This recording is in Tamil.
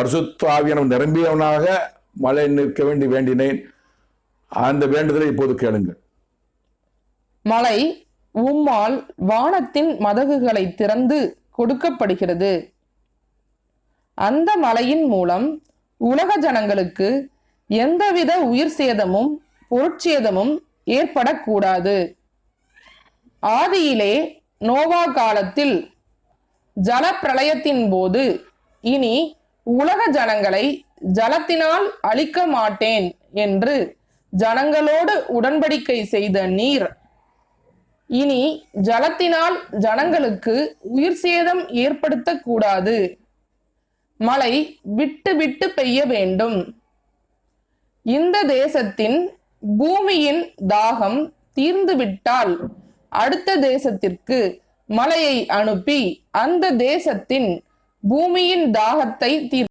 பரிசுத்தாவியனம் நிரம்பியவனாக மழை நிற்க வேண்டி வேண்டினேன். அந்த வேண்டுதலை இப்போது கேளுங்கள். மலை உம்மால் வானத்தின் மதகுகளை திறந்து கொடுக்கப்படுகிறது. அந்த மலையின் மூலம் உலக ஜனங்களுக்கு எந்தவித உயிர் சேதமும் பொருட்சேதமும் ஏற்படக்கூடாது. ஆதியிலே நோவா காலத்தில் ஜலப்பிரளயத்தின் போது இனி உலக ஜனங்களை ஜலத்தினால் அழிக்க மாட்டேன் என்று ஜனங்களோடு உடன்படிக்கை செய்த நீர். இனி ஜலத்தினால் ஜனங்களுக்கு உயிர் சேதம் ஏற்படுத்தக்கூடாது. மழை விட்டு விட்டு பெய்ய வேண்டும். இந்த தேசத்தின் பூமியின் தாகம் தீர்ந்துவிட்டால் அடுத்த தேசத்திற்கு மழையை அனுப்பி அந்த தேசத்தின் பூமியின் தாகத்தை தீர்